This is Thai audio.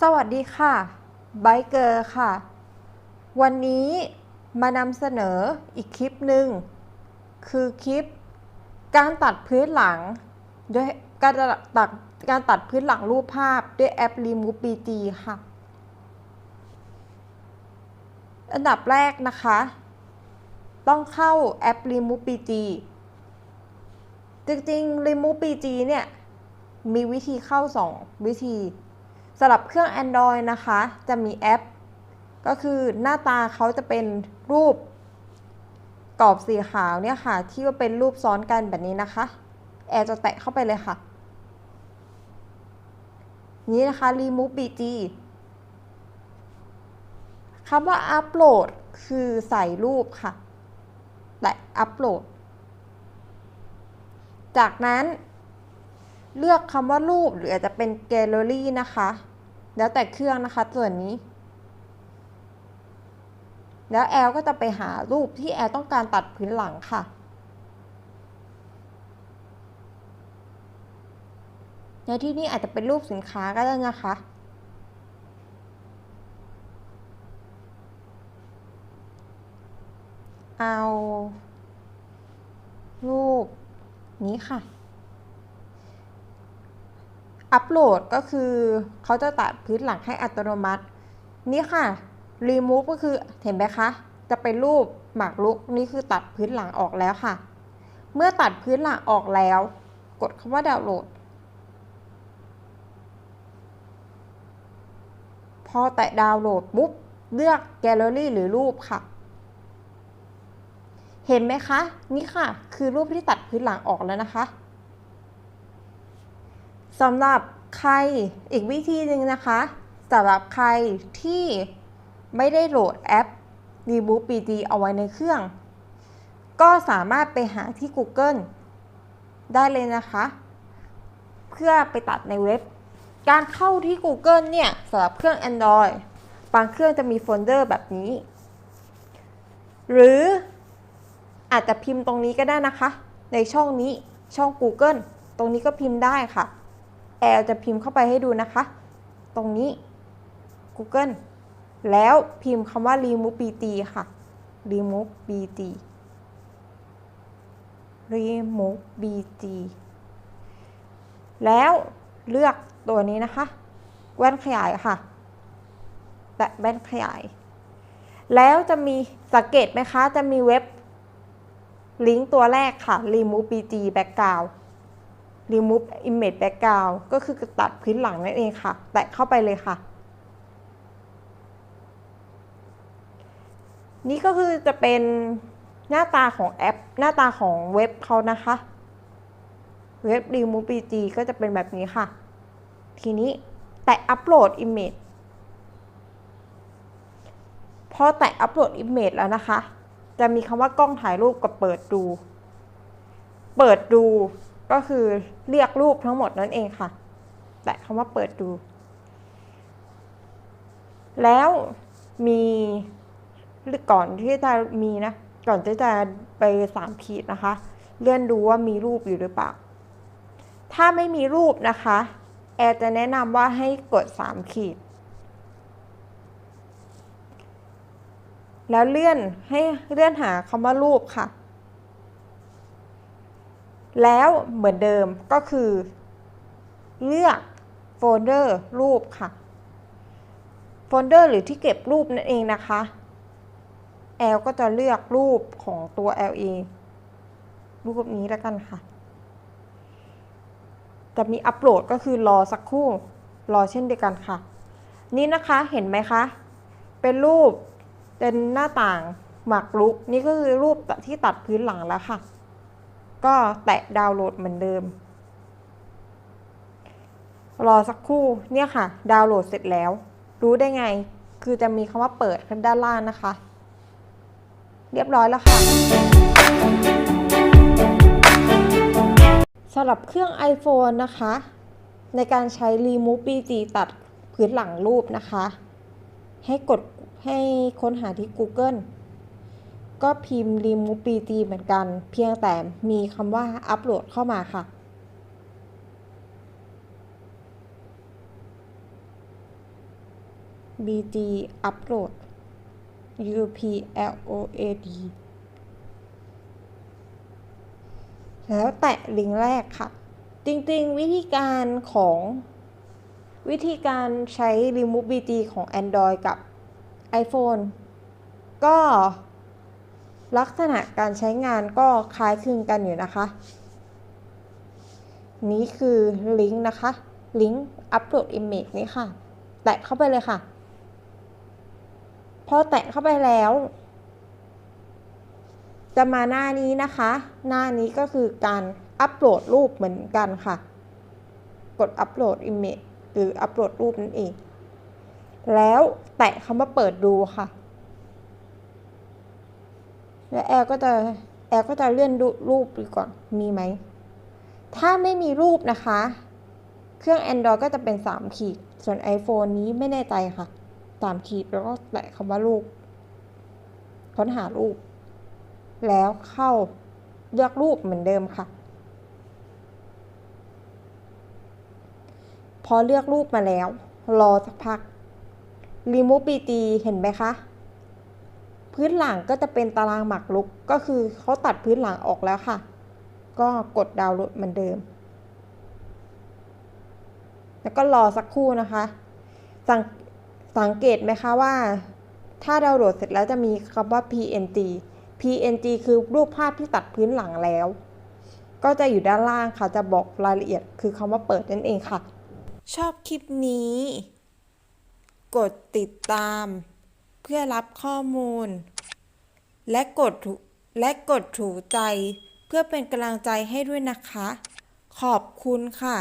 สวัสดีค่ะไบเกอร์ค่ะ วันนี้มานำเสนออีกคลิปหนึ่ง คือคลิป การตัดพื้นหลังด้วยการตัดการตัดพื้นหลังรูปภาพด้วยแอป Remove BG ค่ะ อันดับแรกนะคะ ต้องเข้าแอป Remove BG จริงๆ Remove BG เนี่ย มีวิธีเข้า 2 วิธี สำหรับเครื่อง Android นะคะ จะมีแอป ก็คือหน้าตาเขาจะเป็นรูปกรอบสีขาวเนี่ยค่ะ ที่ว่าเป็นรูปซ้อนกันแบบนี้นะคะ แอร์จะแตะเข้าไปเลยค่ะ นี้นะคะ remove bg คำว่า upload คือใส่รูปค่ะ แตะ upload จากนั้น เลือกคำว่ารูปหรืออาจจะเป็นแกลเลอรี่นะคะ แล้วแต่เครื่องนะคะส่วนนี้ แล้วแอลก็จะไปหารูปที่แอลต้องการตัดพื้นหลังค่ะในที่นี้อาจจะเป็นรูปสินค้าก็ได้นะคะ เอารูปนี้ค่ะ อัปโหลดก็คือเขาจะตัดพื้นหลังให้อัตโนมัติ นี่ค่ะ remove ก็คือเห็นไหมคะ จะเป็นรูปหมากรุกนี่คือตัดพื้นหลังออกแล้วค่ะ เมื่อตัดพื้นหลังออกแล้ว กดคำว่าดาวน์โหลด พอแตะดาวน์โหลดปุ๊บเลือกแกลเลอรี่หรือรูปค่ะ เห็นไหมคะ นี่ค่ะ คือรูปที่ตัดพื้นหลังออกแล้วนะคะ สำหรับใครอีกวิธีหนึ่งนะคะสำหรับใครที่ไม่ได้โหลดแอป Reboot BG เอาไว้ในเครื่อง ก็สามารถไปหาที่ Google ได้เลยนะคะ เพื่อไปตัดในเว็บ การเข้าที่ Google เนี่ยสำหรับเครื่อง Android บางเครื่องจะมีโฟลเดอร์แบบนี้ หรืออาจจะพิมพ์ตรงนี้ก็ได้นะคะ ในช่องนี้ช่อง Google ตรงนี้ก็พิมพ์ได้ค่ะ แอลจะพิมพ์เข้าไปให้ดูนะคะ ตรงนี้ Google แล้วพิมพ์คำว่า remove bt ค่ะ remove bt remove bt แล้วเลือกตัวนี้นะคะ แว่นขยายค่ะ แตะแว่นขยาย แล้วจะมีสังเกตไหมคะ จะมีเว็บลิงก์ตัวแรกค่ะ remove bg background remove image background ก็คือตัดพื้นหลังนั่นเองค่ะ แตะเข้าไปเลยค่ะ นี่ก็คือจะเป็นหน้าตาของแอป หน้าตาของเว็บเขานะคะ เว็บ remove bg ก็จะเป็นแบบนี้ค่ะ ทีนี้แตะ upload image พอแตะ upload image แล้วนะคะ จะมีคำว่ากล้องถ่ายรูปกับเปิดดู เปิดดู ก็คือเรียกรูปทั้งหมดนั่นเองค่ะ แตะคำว่าเปิดดู แล้วมีก่อนที่จะมีนะ ก่อนที่จะไปสามขีดนะคะ เลื่อนดูว่ามีรูปอยู่หรือเปล่า ถ้าไม่มีรูปนะคะ แอร์จะแนะนำว่าให้กดสามขีด แล้วเลื่อนให้เลื่อนหาคำว่ารูปค่ะ แล้วเหมือนเดิมก็คือ เลือกโฟลเดอร์รูปค่ะ โฟลเดอร์หรือที่เก็บรูปนั่นเองนะคะ L ก็จะเลือกรูปของตัว L เองรูปนี้แล้วกันค่ะ จะมีอัปโหลดก็คือรอสักครู่รอเช่นเดียวกันค่ะ นี่นะคะเห็นไหมคะ เป็นรูปเป็นหน้าต่างหมากรุก นี่ก็คือรูปที่ตัดพื้นหลังแล้วค่ะ ก็แตะดาวน์โหลดเหมือนเดิม รอสักครู่เนี่ยค่ะ ดาวน์โหลดเสร็จแล้ว รู้ได้ไง คือจะมีคำว่าเปิดข้างด้านล่างนะคะ เรียบร้อยแล้วค่ะสำหรับเครื่อง iPhone นะคะ ในการใช้ Remove BG ตัดพื้นหลังรูปนะคะ ให้กดให้ค้นหาที่ Google ก็พิมพ์ remove bt เหมือนกัน เพียงแต่มีคำว่าอัปโหลดเข้ามาค่ะน bd upload upload แล้วแตะลิงก์แรกค่ะ จริงๆ วิธีการของวิธีการใช้ remove bd ของ Android กับ iPhone ก็ ลักษณะการใช้งานก็คล้ายคลึงกันอยู่นะคะ นี้คือลิงก์นะคะ ลิงก์ upload image นี้ค่ะ แตะเข้าไปเลยค่ะ พอแตะเข้าไปแล้ว จะมาหน้านี้นะคะ หน้านี้ก็คือการอัปโหลดรูปเหมือนกันค่ะ กดอัปโหลด image หรืออัปโหลดรูปนั่นเอง แล้วแตะคำว่าเปิดดูค่ะ แล้วแอร์ก็จะแอร์ก็จะเลื่อนรูปดูก่อนมีไหม ถ้าไม่มีรูปนะคะ เครื่อง Android ก็จะเป็น 3 ขีด ส่วน iPhone นี้ไม่แน่ใจค่ะ 3 ขีดแล้วก็แตะคำว่ารูป ค้นหารูป แล้วเข้าเลือกรูปเหมือนเดิมค่ะ พอเลือกรูปมาแล้ว รอสักพัก remove bt เห็นไหมคะ พื้นหลังก็จะเป็นตารางหมากรุก ก็คือเขาตัดพื้นหลังออกแล้วค่ะ ก็กดดาวน์โหลดเหมือนเดิม แล้วก็รอสักครู่นะคะ สังสังเกตไหมคะว่า ถ้าดาวน์โหลดเสร็จแล้วจะมีคำว่า png png คือรูปภาพที่ตัดพื้นหลังแล้ว ก็จะอยู่ด้านล่างค่ะ จะบอกรายละเอียดคือคำว่าเปิดนั่นเองค่ะ ชอบคลิปนี้ กดติดตาม เพื่อรับข้อมูล และกดและกดถูใจ เพื่อเป็นกำลังใจให้ด้วยนะคะ ขอบคุณค่ะ